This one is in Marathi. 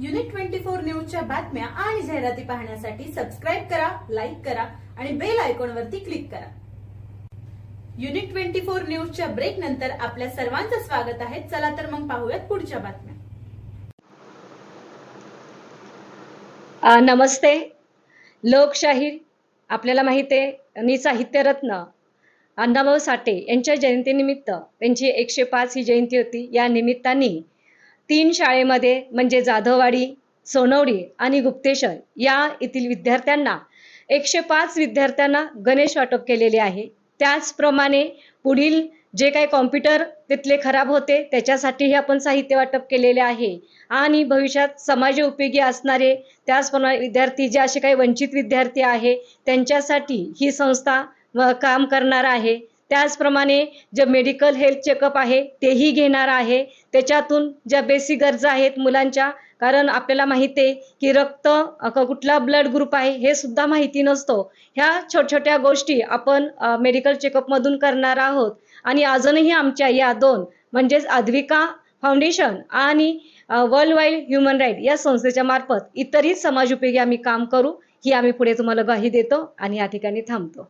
युनिट ट्वेंटी फोर न्यूजच्या बातम्या आणि जाहिराती पाहण्यासाठी सबस्क्राईब करा लाईक करा आणि बेल आयकॉनवरती क्लिक करा. युनिट ट्वेंटी फोर न्यूजच्या ब्रेक नंतर आपल्या सर्वांचं स्वागत आहे. चला तर मग पाहूयात पुढच्या बातम्या. नमस्ते. लोकशाहीर आपल्याला माहीत आहे नि साहित्यरत्न अण्णाभाऊ साठे यांच्या जयंतीनिमित्त त्यांची एकशे पाच ही जयंती होती. या निमित्ताने तीन शाळेमध्ये म्हणजे जाधववाडी सोनवडी आणि गुप्तेश्वर या येथील विद्यार्थ्यांना एकशे पाच विद्यार्थ्यांना गणेश वाटप केलेले आहे. त्याचप्रमाणे पुढील जे काही कॉम्प्युटर तिथले खराब होते त्याच्यासाठीही आपण साहित्य वाटप केलेले आहे. आणि भविष्यात समाज उपयोगी असणारे त्याचप्रमाणे विद्यार्थी जे असे काही वंचित विद्यार्थी आहे त्यांच्यासाठी ही संस्था काम करणार आहे. त्याचप्रमाणे जे मेडिकल हेल्थ चेकअप आहे तेही घेणार आहे. त्याच्यातून ज्या बेसिक गरजा आहेत मुलांच्या कारण आपल्याला माहिती आहे की रक्त कुठला ब्लड ग्रुप आहे हे सुद्धा माहिती नसतो. ह्या छोट्या छोट्या गोष्टी आपण मेडिकल चेकअपमधून करणार आहोत. आणि अजूनही आमच्या या दोन म्हणजेच अद्विका फाउंडेशन आणि वर्ल्ड वाईड ह्युमन राईट या संस्थेच्या मार्फत इतरही समाज उपयोगी आम्ही काम करू ही आम्ही पुढे तुम्हाला ग्वाही देतो आणि या ठिकाणी थांबतो.